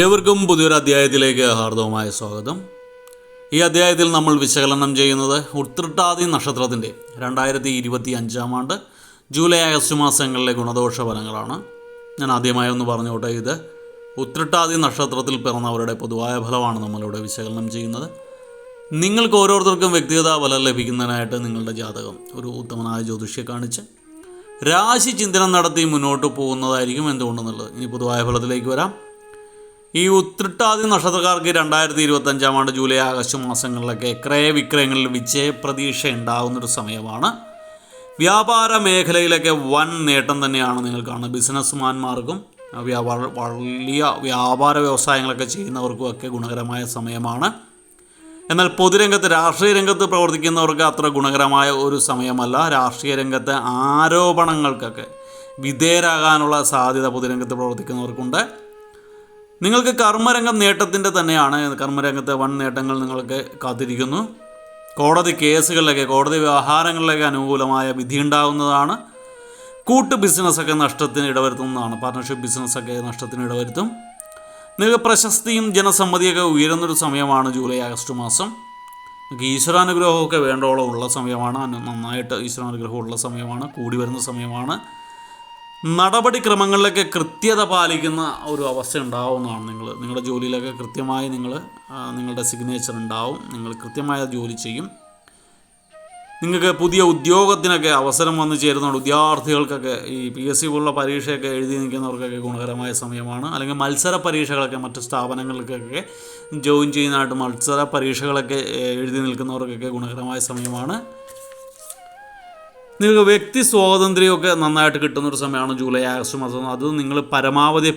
ഏവർക്കും പുതിയൊരു അധ്യായത്തിലേക്ക് ഹാർദവമായ സ്വാഗതം. ഈ അധ്യായത്തിൽ നമ്മൾ വിശകലനം ചെയ്യുന്നത് ഉത്രട്ടാതി നക്ഷത്രത്തിന്റെ രണ്ടായിരത്തി ഇരുപത്തി അഞ്ചാം ആണ്ട് ജൂലൈ ആഗസ്റ്റ് മാസങ്ങളിലെ ഗുണദോഷ ഫലങ്ങളാണ് ഞാൻ ആദ്യമായി ഒന്ന് പറഞ്ഞോട്ടെ ഇത് ഉത്രട്ടാതി നക്ഷത്രത്തിൽ പിറന്നവരുടെ പൊതുവായ ഫലമാണ് നമ്മളിവിടെ വിശകലനം ചെയ്യുന്നത്. നിങ്ങൾക്ക് ഓരോരുത്തർക്കും വ്യക്തിഗത ഫലം ലഭിക്കുന്നതിനായിട്ട് നിങ്ങളുടെ ജാതകം ഒരു ഉത്തമനായ ജ്യോതിഷിയെ കാണിച്ച് രാശി ചിന്തനം നടത്തി മുന്നോട്ട് പോകുന്നതായിരിക്കും എന്തുകൊണ്ടെന്നുള്ളത്. ഇനി പൊതുവായ ഫലത്തിലേക്ക് വരാം. ഈ ഉത്രട്ടാതി നക്ഷത്രക്കാർക്ക് രണ്ടായിരത്തി ഇരുപത്തഞ്ചാം ആണ്ട് ജൂലൈ ആഗസ്റ്റ് മാസങ്ങളിലൊക്കെ ക്രയവിക്രയങ്ങളിൽ വിജയപ്രതീക്ഷ ഉണ്ടാകുന്നൊരു സമയമാണ്. വ്യാപാര മേഖലയിലൊക്കെ വൻ നേട്ടം തന്നെയാണ് നിങ്ങൾ ബിസിനസ്മാന്മാർക്കും വ്യാപാര വലിയ വ്യാപാര വ്യവസായങ്ങളൊക്കെ ചെയ്യുന്നവർക്കും ഒക്കെ ഗുണകരമായ സമയമാണ്. എന്നാൽ പൊതുരംഗത്ത് രാഷ്ട്രീയ രംഗത്ത് പ്രവർത്തിക്കുന്നവർക്ക് അത്ര ഗുണകരമായ ഒരു സമയമല്ല. രാഷ്ട്രീയ രംഗത്തെ ആരോപണങ്ങൾക്കൊക്കെ വിധേയരാകാനുള്ള സാധ്യത പൊതുരംഗത്ത് പ്രവർത്തിക്കുന്നവർക്കുണ്ട്. നിങ്ങൾക്ക് കർമ്മരംഗം നേട്ടത്തിന്റെ തന്നെയാണ്. കർമ്മരംഗത്തെ വൺ നേട്ടങ്ങൾ നിങ്ങൾക്ക് കാത്തിരിക്കുന്നു. കോടതി കേസുകളിലൊക്കെ കോടതി വ്യവഹാരങ്ങളിലൊക്കെ അനുകൂലമായ വിധി ഉണ്ടാകുന്നതാണ്. കൂട്ട് ബിസിനസ്സൊക്കെ നഷ്ടത്തിന് ഇടവരുത്തുന്നതാണ്. പാർട്ട്ണർഷിപ്പ് ബിസിനസ്സൊക്കെ നഷ്ടത്തിന് ഇടവരുത്തും. നിങ്ങൾക്ക് പ്രശസ്തിയും ജനസമ്മതിയൊക്കെ ഉയരുന്നൊരു സമയമാണ് ജൂലൈ ആഗസ്റ്റ് മാസം. നിങ്ങൾക്ക് ഈശ്വരാനുഗ്രഹമൊക്കെ വേണ്ടോളം ഉള്ള സമയമാണ്. നന്നായിട്ട് ഈശ്വരാനുഗ്രഹം ഉള്ള സമയമാണ്. കൂടി വരുന്ന സമയമാണ്. നടപടിക്രമങ്ങളിലൊക്കെ കൃത്യത പാലിക്കുന്ന ഒരു അവസ്ഥ ഉണ്ടാവുന്നതാണ് നിങ്ങൾ. നിങ്ങളുടെ ജോലിയിലൊക്കെ കൃത്യമായി നിങ്ങൾ നിങ്ങളുടെ സിഗ്നേച്ചർ ഉണ്ടാവും. നിങ്ങൾ കൃത്യമായ ജോലി ചെയ്യും. നിങ്ങൾക്ക് പുതിയ ഉദ്യോഗത്തിനൊക്കെ അവസരം വന്നു ചേരുന്നുണ്ട് വിദ്യാർത്ഥികൾക്കൊക്കെ ഈ പി എസ് സി പോലുള്ള പരീക്ഷയൊക്കെ എഴുതി നിൽക്കുന്നവർക്കൊക്കെ ഗുണകരമായ സമയമാണ്. അല്ലെങ്കിൽ മത്സര പരീക്ഷകളൊക്കെ മറ്റ് സ്ഥാപനങ്ങൾക്കൊക്കെ ജോയിൻ ചെയ്യുന്നതായിട്ട് മത്സര പരീക്ഷകളൊക്കെ എഴുതി നിൽക്കുന്നവർക്കൊക്കെ ഗുണകരമായ സമയമാണ്. നിങ്ങൾക്ക് വ്യക്തി സ്വാതന്ത്ര്യമൊക്കെ നന്നായിട്ട് കിട്ടുന്ന ഒരു സമയമാണ് ജൂലൈ ആഗസ്റ്റ് മാസം. അത് നിങ്ങൾ പരമാവധി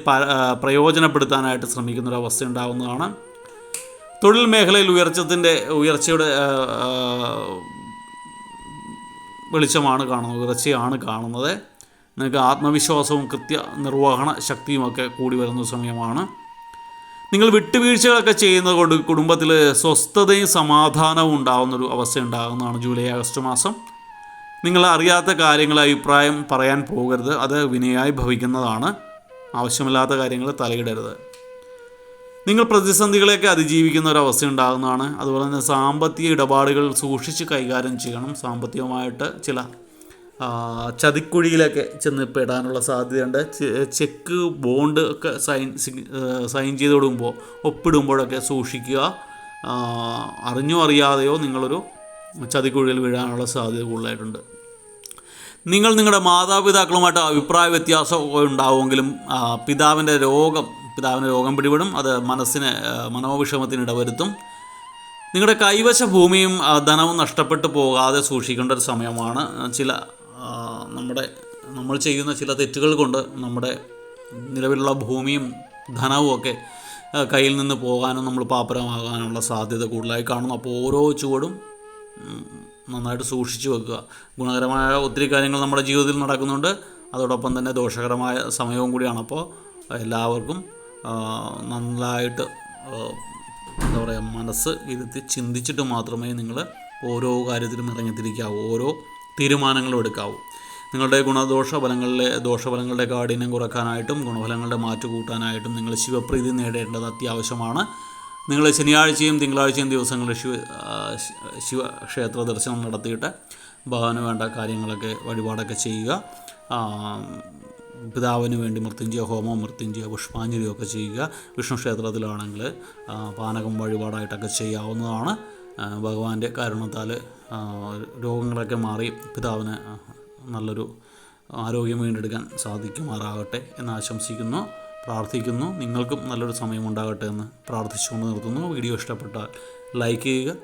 പ്രയോജനപ്പെടുത്താനായിട്ട് ശ്രമിക്കുന്ന ഒരു അവസ്ഥ ഉണ്ടാകുന്നതാണ് തൊഴിൽ മേഖലയിൽ ഉയർച്ചത്തിന്റെ ഉയർച്ചയുടെ വെളിച്ചമാണ് കാണുന്നത് ഉയർച്ചയാണ് കാണുന്നത്. നിങ്ങൾക്ക് ആത്മവിശ്വാസവും കൃത്യ നിർവഹണ ശക്തിയുമൊക്കെ കൂടി വരുന്ന സമയമാണ്. നിങ്ങൾ വിട്ടുവീഴ്ചകളൊക്കെ ചെയ്യുന്നത് കൊണ്ട് കുടുംബത്തിൽ സ്വസ്ഥതയും സമാധാനവും ഉണ്ടാകുന്നൊരു അവസ്ഥ ഉണ്ടാകുന്നതാണ് ജൂലൈ ആഗസ്റ്റ് മാസം. നിങ്ങൾ അറിയാത്ത കാര്യങ്ങൾ അഭിപ്രായം പറയാൻ പോകരുത്. അത് വിനയായി ഭവിക്കുന്നതാണ്. ആവശ്യമില്ലാത്ത കാര്യങ്ങൾ തലയിടരുത്. നിങ്ങൾ പ്രതിസന്ധികളെയൊക്കെ അതിജീവിക്കുന്ന ഒരു അവസ്ഥ ഉണ്ടാകുന്നതാണ്. അതുപോലെ തന്നെ സാമ്പത്തിക ഇടപാടുകൾ സൂക്ഷിച്ച് കൈകാര്യം ചെയ്യണം. സാമ്പത്തികമായിട്ട് ചില ചതിക്കുഴിയിലൊക്കെ ചെന്ന് പെടാനുള്ള സാധ്യതയുണ്ട്. ചെക്ക് ബോണ്ട് ഒക്കെ സൈൻ സൈൻ ചെയ്ത് കൊടുക്കുമ്പോൾ ഒപ്പിടുമ്പോഴൊക്കെ സൂക്ഷിക്കുക. അറിഞ്ഞോ അറിയാതെയോ നിങ്ങളൊരു ചതിക്കുഴിയിൽ വീഴാനുള്ള സാധ്യത കൂടുതലായിട്ടുണ്ട്. നിങ്ങൾ നിങ്ങളുടെ മാതാപിതാക്കളുമായിട്ട് അഭിപ്രായ വ്യത്യാസം ഉണ്ടാവുമെങ്കിലും പിതാവിന്റെ രോഗം പിതാവിന്റെ രോഗം പിടിപെടും അത് മനസ്സിന് മനോവിഷമത്തിന് ഇടവരുത്തും. നിങ്ങളുടെ കൈവശ ഭൂമിയും ധനവും നഷ്ടപ്പെട്ടു പോകാതെ സൂക്ഷിക്കേണ്ട ഒരു സമയമാണ്. ചില നമ്മുടെ നമ്മൾ ചെയ്യുന്ന ചില തെറ്റുകൾ കൊണ്ട് നമ്മുടെ നിലവിലുള്ള ഭൂമിയും ധനവും ഒക്കെ കയ്യിൽ നിന്ന് പോകാനും നമ്മൾ പാപ്പരമാകാനുള്ള സാധ്യത കൂടുതലായി കാണുന്നു. അപ്പോൾ ഓരോ ചുവടും നന്നായിട്ട് സൂക്ഷിച്ചു വെക്കുക. ഗുണകരമായ ഒത്തിരി കാര്യങ്ങൾ നമ്മുടെ ജീവിതത്തിൽ നടക്കുന്നുണ്ട്. അതോടൊപ്പം തന്നെ ദോഷകരമായ സമയവും കൂടിയാണ് അപ്പോൾ എല്ലാവർക്കും നന്നായിട്ട് എന്താ പറയുക മനസ്സ് ഇരുത്തി ചിന്തിച്ചിട്ട് മാത്രമേ നിങ്ങൾ ഓരോ കാര്യത്തിലും ഇറങ്ങിത്തിരിക്കാവൂ. ഓരോ തീരുമാനങ്ങളും എടുക്കാവൂ. നിങ്ങളുടെ ഗുണദോഷ ഫലങ്ങളിലെ ദോഷഫലങ്ങളുടെ കാഠിന്യം കുറക്കാനായിട്ടും ഗുണഫലങ്ങളുടെ മാറ്റു കൂട്ടാനായിട്ടും നിങ്ങൾ ശിവപ്രീതി നേടേണ്ടത് അത്യാവശ്യമാണ്. നിങ്ങൾ ശനിയാഴ്ചയും തിങ്കളാഴ്ചയും ദിവസങ്ങളിൽ ശിവ ശിവ ക്ഷേത്ര ദർശനം നടത്തിയിട്ട് ഭഗവാന് വേണ്ട കാര്യങ്ങളൊക്കെ വഴിപാടൊക്കെ ചെയ്യുക. പിതാവിന് വേണ്ടി മൃത്യുഞ്ജയ ഹോമം മൃത്യുഞ്ജയ പുഷ്പാഞ്ജലിയൊക്കെ ചെയ്യുക. വിഷ്ണു ക്ഷേത്രത്തിലാണെങ്കിൽ പാനകം വഴിപാടായിട്ടൊക്കെ ചെയ്യാവുന്നതാണ്. ഭഗവാന്റെ കാരണത്താൽ രോഗങ്ങളൊക്കെ മാറി പിതാവിന് നല്ലൊരു ആരോഗ്യം വീണ്ടെടുക്കാൻ സാധിക്കുമാറാകട്ടെ എന്ന് ആശംസിക്കുന്നു. പ്രാർത്ഥിക്കുന്നു. നിങ്ങൾക്കും നല്ലൊരു സമയമുണ്ടാകട്ടെ എന്ന് പ്രാർത്ഥിച്ചുകൊണ്ട് നിർത്തുന്നു. വീഡിയോ ഇഷ്ടപ്പെട്ടാൽ ലൈക്ക് ചെയ്യുക.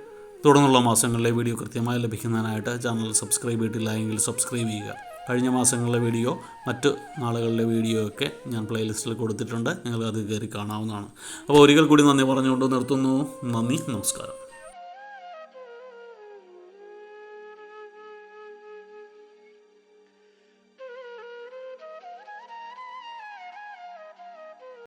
തുടർന്നുള്ള മാസങ്ങളിലെ വീഡിയോ കൃത്യമായി ലഭിക്കുന്നതിനായിട്ട് ചാനൽ സബ്സ്ക്രൈബ് ചെയ്തിട്ടില്ല എങ്കിൽ സബ്സ്ക്രൈബ് ചെയ്യുക. കഴിഞ്ഞ മാസങ്ങളിലെ വീഡിയോ മറ്റ് നാളുകളിലെ വീഡിയോ ഒക്കെ ഞാൻ പ്ലേലിസ്റ്റിൽ കൊടുത്തിട്ടുണ്ട്. നിങ്ങൾക്ക് അത് കയറി കാണാവുന്നതാണ്. അപ്പോൾ ഒരിക്കൽ കൂടി നന്ദി പറഞ്ഞുകൊണ്ട് നിർത്തുന്നു. നന്ദി നമസ്കാരം.